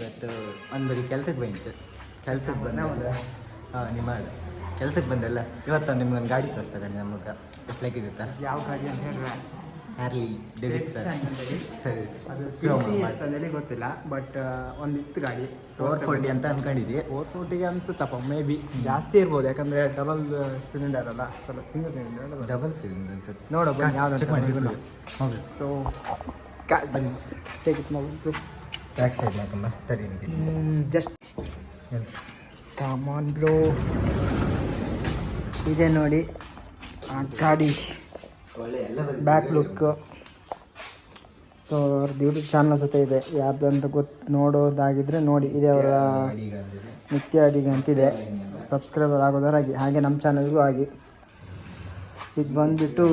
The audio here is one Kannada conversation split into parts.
ಇವತ್ತು ಒಂದು ಬರೀ ಕೆಲ್ಸಕ್ಕೆ ಬಂದಿತ್ತು ಕೆಲ್ಸಕ್ಕೆ ಬಂದ ಹಾಂ ನಿಮ್ಮ ಕೆಲ್ಸಕ್ಕೆ ಬಂದಲ್ಲ ಇವತ್ತು ನಿಮ್ಗೆ ಒಂದು ಗಾಡಿ ತೋರಿಸ್ತಾರೆ ನಮಗೆ ಎಷ್ಟು ಲೈಕ್ ಇರುತ್ತಾ? ಯಾವ ಗಾಡಿ ಅಂತ ಹೇಳಿದ್ರೆ? Harley sir. ಅದು ಗೊತ್ತಿಲ್ಲ ಬಟ್ ಒಂದು ಇತ್ತು ಗಾಡಿ. ಫೋರ್ ಫೋರ್ಟಿ ಅಂತ ಅನ್ಕೊಂಡಿದ್ವಿ ಫೋರ್ ಫೋರ್ಟಿಗೆ ಅನ್ಸುತ್ತಪ್ಪ ಮೇ ಬಿ ಜಾಸ್ತಿ ಇರ್ಬೋದು ಯಾಕಂದ್ರೆ ಡಬಲ್ ಸಿಲಿಂಡರ್ ಅಲ್ಲ ಸ್ವಲ್ಪ ಸಿಂಗಲ್ ಸಿಲಿಂಡರ್ ಡಬಲ್ ಸಿಲಿಂಡರ್ ಅನ್ಸುತ್ತೆ. ನೋಡು ಬನ್ನಿ ಯಾವ್ದು ಸೊ ಟೇಕ್ ಇಟ್ ನಾವು ಬ್ಯಾಕ್ ಸೈಡ್ ಹಾಕಮ್ಮ ತಡಿ ಜಸ್ಟ್ ಕಾಮಾನ್ ಬ್ರೋ ಇದೆ ನೋಡಿ. ಆ ಗಾಡಿ. ಬ್ಯಾಕ್ ಲುಕ್ ಸೊ ಅವ್ರದ್ದು ಯೂಟ್ಯೂಬ್ ಚಾನಲ್ ಸತ ಇದೆ. ಯಾರ್ದು ಅಂತ ಗೊತ್ತು ನೋಡೋದಾಗಿದ್ರೆ ನೋಡಿ. ಇದೆ ಅವರ ನಿತ್ಯ ಅಡಿಗೆ ಅಂತಿದೆ ಸಬ್ಸ್ಕ್ರೈಬರ್ ಆಗೋದಾರಾಗಿ ಹಾಗೆ. ನಮ್ಮ ಚಾನಲ್ಗೂ ಆಗಿ ಇದು ಬಂದುಬಿಟ್ಟು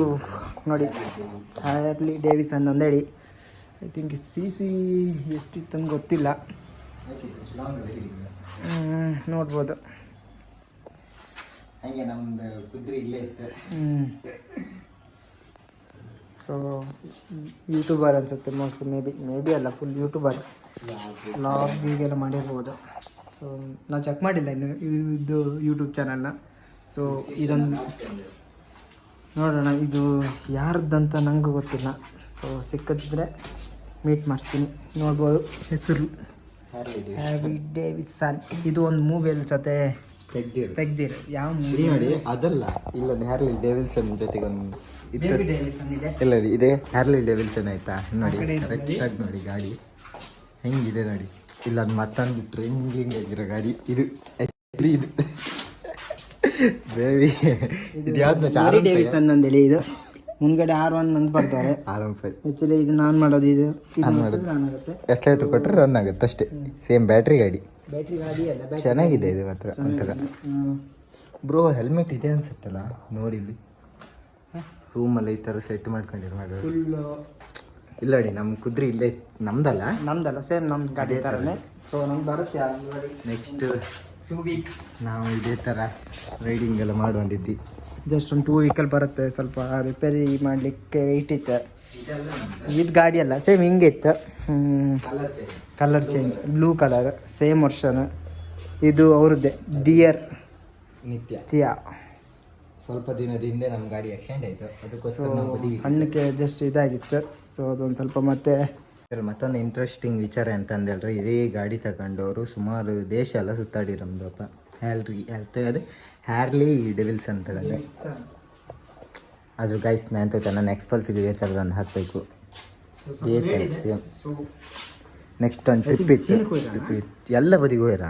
ನೋಡಿ. ಹ್ಯಾರ್ಲಿ ಡೇವಿಸನ್ ಅಂದೇಳಿ. ಐ ಥಿಂಕ್ ಸಿ ಸಿ ಎಷ್ಟಿತ್ತು ಗೊತ್ತಿಲ್ಲ. ನೋಡ್ಬೋದು. ಹಾಗೆ ನಮ್ದು ಕುದುರೆ ಇಲ್ಲೇ ಇತ್ತು. ಸೊ ಯೂಟ್ಯೂಬರ್ ಅನ್ಸುತ್ತೆ mostly maybe maybe ಅಲ್ಲ ಫುಲ್ ಯೂಟ್ಯೂಬರ್ ಲಾಗ್ ಹೀಗೆಲ್ಲ ಮಾಡಿರ್ಬೋದು. ಸೊ ನಾನು ಚೆಕ್ ಮಾಡಿಲ್ಲ ಇನ್ನು ಇದು ಯೂಟ್ಯೂಬ್ ಚಾನಲ್ನ ಸೊ ಇದೊಂದು ನೋಡೋಣ ಇದು ಯಾರ್ದಂತ ನನಗೂ ಗೊತ್ತಿಲ್ಲ. ಸೊ ಸಿಕ್ಕದಿದ್ರೆ ಮೀಟ್ ಮಾಡ್ತೀನಿ. ನೋಡ್ಬೋದು. ಹೆಸರು. ಹ್ಯಾವಿ ಡೇವಿಸ್ ಸನ್ ಇದು ಒಂದು ಮೂವಿಯಲ್ಲಿ ಜೊತೆ ತೆಗ್ದಿರು. ತೆಗ್ದಿರು. ಯಾವ ಮೂವಿ ನೋಡಿ ಅದಲ್ಲ. ಇಲ್ಲ ಹ್ಯಾರ್ಲಿ ಡೇವಿಲ್ಸನ್ ಜೊತೆಗೆ ಒಂದು ಬೇಬಿ ಇದೆ. ಇಲ್ಲ ರೀ ಇದೆ ಹ್ಯಾರ್ಲಿ ಡೇವಿಲ್ಸನ್ ಆಯ್ತಾ? ನೋಡಿ ಕರೆಕ್ಟಾಗಿ ನೋಡಿ. ಗಾಡಿ. ಹೆಂಗಿದೆ ನೋಡಿ. ಇಲ್ಲ ಮತ್ತೊಂದು ಟ್ರೆಂಡಿಂಗ್ ಆಗಿರೋ ಗಾಡಿ. ಇದು ಇದು. ಬೇಬಿ ಇದು ಯಾವ್ದು ಚಾರಿ ಡೇವಿಲ್ಸನ್ ಅಂದೇಳಿ ಇದು. ಮುಂದ್ಗಡೆ ಆರ್ ಒನ್ ಅಂತ ಬರ್ತಾರೆ. ಆರಾಮ್ ಫೈವ್ ಆಕ್ಚುಲಿ ಇದು ನಾನು ಮಾಡೋದು ಇದು ಇದು ಮಾಡೋದು. ಎಸ್ ನಾನ್ ಆಗುತ್ತೆ ಎಸ್ಲೇಟರ್ ಕೊಟ್ಟರೆ ರನ್ ಆಗುತ್ತೆ ಅಷ್ಟೇ. ಸೇಮ್ ಬ್ಯಾಟ್ರಿ ಗಾಡಿ. ಬ್ಯಾಟ್ರಿ ಗಾಡಿ ಅಲ್ಲ ಚೆನ್ನಾಗಿದೆ ಇದು ಮಾತ್ರ ಒಂಥರ. ಬ್ರೋ ಹೆಲ್ಮೆಟ್ ಇದೆ ಅನ್ಸುತ್ತಲ್ಲ? ನೋಡಿಲ್ಲಿ ರೂಮಲ್ಲಿ ಈ ಥರ ಸೆಟ್ ಮಾಡ್ಕೊಂಡಿರೋ ಮಾಡೋದು ಇಲ್ಲ ಅಡಿ ನಮ್ಮ ಕುದುರೆ ಇಲ್ಲೇ. ನಮ್ದಲ್ಲ? ನಮ್ದಲ್ಲ ಸೇಮ್ ನಮ್ಮ ಗಾಡಿ ಥರನೇ. ಸೊ ನಮ್ಗೆ ಬರುತ್ತೆ ನೆಕ್ಸ್ಟ್ ಟೂ ವೀಕ್ ನಾವು ಇದೇ ಥರ ರೈಡಿಂಗ್ ಎಲ್ಲ ಮಾಡುವಂದಿದ್ವಿ ಜಸ್ಟ್ ಒಂದು ಟೂ ವೆಹಿಕಲ್ ಬರುತ್ತೆ ಸ್ವಲ್ಪ ರಿಪೇರಿ ಮಾಡಲಿಕ್ಕೆ ಇಟ್ಟಿತ್ತು ಇದು ಗಾಡಿ ಅಲ್ಲ ಸೇಮ್ ಹಿಂಗೆ ಇತ್ತು. Colour change blue colour same version. ಇದು ಅವ್ರದ್ದೇ ಡಿಯರ್ ನಿತ್ಯ. ತಿಯಾ. ಸ್ವಲ್ಪ ದಿನದ ಹಿಂದೆ ನಮ್ಮ ಗಾಡಿ ಆಕ್ಸಿಡೆಂಟ್ ಆಯಿತು. ಅದಕ್ಕೋಸ್ಕರ ಸಣ್ಣಕ್ಕೆ ಜಸ್ಟ್ ಇದಾಗಿತ್ತು. ಸೊ ಅದೊಂದು ಸ್ವಲ್ಪ ಮತ್ತೆ ಮತ್ತೊಂದು ಇಂಟ್ರೆಸ್ಟಿಂಗ್ ವಿಚಾರ ಅಂತಂದೇಳ್ರಿ. ಇದೇ ಗಾಡಿ ತಗೊಂಡವರು ಸುಮಾರು ದೇಶ ಎಲ್ಲ ಸುತ್ತಾಡಿರಪ್ಪ ಹ್ಯಾಲ್ರಿ ಅದು. ಹ್ಯಾರ್ಲಿ ಡೆವಿಲ್ಸ್ ಅಂತ ತಗೊಂಡೆ. ಅದ್ರ ಗೈಸ್ ನಾನು ತಗೋತ ನೆಕ್ಸ್ಟ್ ಪಲ್ಸ್ ಇದೇ ಥರದೊಂದು ಹಾಕಬೇಕು. ಇದೇ ಥರ ಸೇಮ್ ನೆಕ್ಸ್ಟ್ ಒಂದು ಟ್ರಿಪ್ ಇತ್ತು. ಟ್ರಿಪ್ ಇತ್ತು. ಎಲ್ಲ ಬದಿಗೂ ಹೋಯ್ರ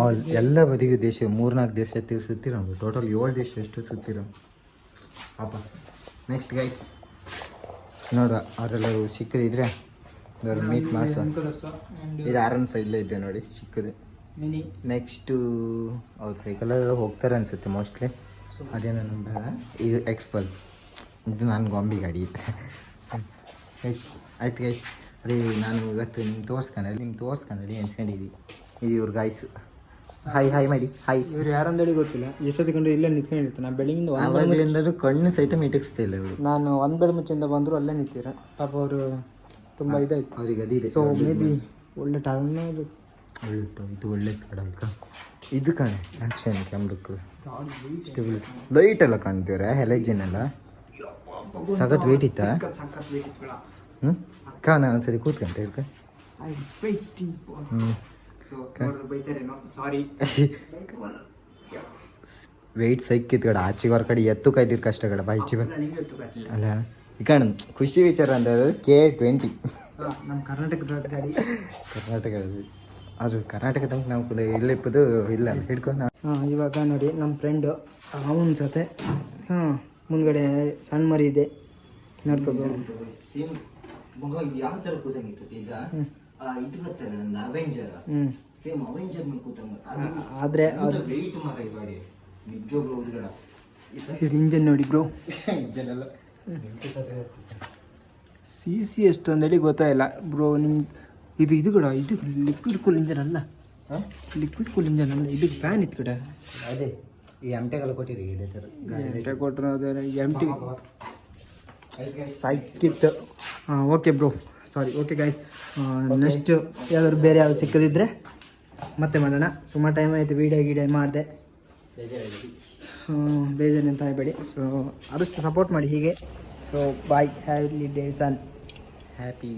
ಆಲ್ ಎಲ್ಲ ಬದಿಗೂ ದೇಶ ಮೂರ್ನಾಲ್ಕು ದೇಶ ಸುತ್ತಿರೋ ಟೋಟಲ್ ಏಳು ದೇಶ ಎಷ್ಟು ಸುತ್ತಿರೋ ಅಪ್ಪ ನೆಕ್ಸ್ಟ್ ಗೈಸ್ ನೋಡುವ ಅವರೆಲ್ಲರೂ ಸಿಕ್ಕದಿದ್ರೆ ಅವ್ರು ಮೀಟ್ ಮಾಡಿಸೋ. ಇದು ಆರ್ ಒನ್ ಫೈವ್ ಇಲ್ಲೇ ಇದೆ ನೋಡಿ ಚಿಕ್ಕದು ಮಿನಿ ನೆಕ್ಸ್ಟು ಅವ್ರು ಸೈಕಲಲ್ಲಿ ಹೋಗ್ತಾರೆ ಅನ್ಸುತ್ತೆ ಮೋಸ್ಟ್ಲಿ ಅದೇನೋ ನಾನು ಬೇಡ. ಇದು ಎಕ್ಸ್ಪಲ್ ಇದು ನಾನು ಗೊಂಬಿ ಗಾಡಿ ಎಸ್ ಆಯ್ತು ಗೈಸ್ ಅದೇ ನಾನು ಇವತ್ತು ನಿಮ್ಗೆ ತೋರ್ಸ್ಕೊಂಡೆ ನಿಮ್ಗೆ ತೋರ್ಸ್ಕೊಂಡಿ ಅನ್ಸ್ಕೊಂಡಿದ್ವಿ ಇದು ಇವ್ರ ಗಾಯ್ಸು ಹಾಯ್ ಹಾಯ್ ಮಾಡಿ ಹಾಯ್ ಇವ್ರು ಯಾರಂದೇಳಿ ಗೊತ್ತಿಲ್ಲ. ಎಷ್ಟೊತ್ತು ಕಂಡು ಇಲ್ಲೇ ನಿಂತ್ಕೊಂಡಿರ್ತಾರೆ. ನಾನು ಬೆಳಗಿಂದ ಒಂದ್ ಆವಾಗಲಿಂದಲೂ ಕಣ್ಣು ಸಹಿತ ಮಿಟಕ್ಸ್ತಿಲ್ಲ ಇವರು. ನಾನು ಒಂದು ಬೆಳೆ ಮುಂಚೆಯಿಂದ ಬಂದರು ಅಲ್ಲೇ ನಿಂತೀರ. ಪಾಪ ಅವರು ತುಂಬ ಇದಾಯ್ತು. ಅವ್ರಿಗೆ ಅದಿದೆ. ಸೊ ಮೇ ಬಿ ಒಳ್ಳೆ ಟರ್ನ್ ಒಳ್ಳೆ ಇದು ಒಳ್ಳೆ ಕಡ ಇದು ಕಾಣೆ ಆಕ್ಷನ್ ಕ್ಯಾಮ್ರಕ್ಕೆ ಸ್ಟೆಬಿಲಿಟಿ ಲೈಟ್ ಎಲ್ಲ ಕಾಣ್ತೀರ ಹೆಲೈಜಿನ್ ಎಲ್ಲ. ಸಖತ್ ವೇಟ್ ಇತ್ತಾ? ಹ್ಞೂ ಕಾಣ ಒಂದ್ಸರಿ ಕೂತ್ಕಂತ ಹೇಳ್ಕ. ವೆಯ್ಟ್ ಸೈಕಿತ್ ಕಡೆ ಆಚೆಗೆ ಹೊರ ಕಡೆ ಎತ್ತು ಕಾಯ್ದಿರ್ ಕಷ್ಟ ಕಡೆ ಬಾ ಈಚೆ ಅಲ್ಲ ಈ ಕಾಣ ಖುಷಿ ವಿಚಾರ ಅಂದ್ರೆ ಕೆ ಟ್ವೆಂಟಿ ನಮ್ಮ ಕರ್ನಾಟಕದ ಕರ್ನಾಟಕದಲ್ಲಿ. ಅದು ಕರ್ನಾಟಕ ತನಕ ನಾವು ಕುದ ಇಲ್ಲಿಪ್ಪದು ಇಲ್ಲ ಹಿಡ್ಕೊಂಡು ಹಾಂ ಇವಾಗ ನೋಡಿ ನಮ್ಮ ಫ್ರೆಂಡು ಅವನ ಜೊತೆ ಹಾಂ ಮುಂದ್ಗಡೆ ಸಣ್ಣ ಮರಿ ಇದೆ. ನೋಡ್ಕೋಬೋದು. ಸೇಮ್ ಮಗ ಇದು ಯಾವ ಥರ ಕೂತಂಗಿತ್ತು ಇದ ಇದು ಗೊತ್ತಲ್ಲ ನಂದು ಅವೆಂಜರ್ ಹ್ಞೂ ಸೇಮ್ ಅವೆಂಜರ್ ಮೇಲೆ ಕೂತಂಗ ಆದರೆ ಅದು ವೆಯ್ಟ್ ಮಾರ ಈ ಗಾಡಿ ನಿಜವಾಗ್ಲೂ ಉದ್ಗಡ ಇದ್ರ ಇಂಜನ್ ನೋಡಿ ಬ್ರೋ ಜನಲ್ಲ ಸಿ ಸಿ ಎಷ್ಟು ಅಂದೇಳಿ ಗೊತ್ತಾಯಿಲ್ಲ. ಬ್ರೋ ನಿಮ್ಮ ಇದು ಇದು ಕೂಡ ಇದು ಲಿಕ್ವಿಡ್ ಕೂಲ್ ಇಂಜನ್ ಅಲ್ಲ. ಲಿಕ್ವಿಡ್ ಕೂಲ್ ಇಂಜನ್ ಅಲ್ಲ. ಇದು ಫ್ಯಾನ್ ಇತ್ತು ಕಡೆ. ಅದೇ ಈ ಎಮ್ಟೆಗೆಲ್ಲ ಕೊಟ್ಟಿರಿ ಇದೇ ಥರ ಕೊಟ್ಟರು ಅದೇ ಎಂ ಟಿ ಸೈಕಿತ್ತು ಹಾಂ okay bro sorry okay guys next ಯಾವ್ದಾದ್ರು ಬೇರೆ ಯಾವ್ದು ಸಿಕ್ಕದಿದ್ರೆ ಮತ್ತೆ ಮಾಡೋಣ. ಸುಮಾರು ಟೈಮ್ ಆಯಿತು ವೀಡಿಯೋ ಗೀಡಿಯೋ ಮಾಡಿದೆ. ಬೇಜಾರು ಆಗಬೇಡಿ. ಸೊ ಆದಷ್ಟು ಸಪೋರ್ಟ್ ಮಾಡಿ ಹೀಗೆ. So bye have lovely days on happy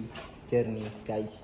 journey guys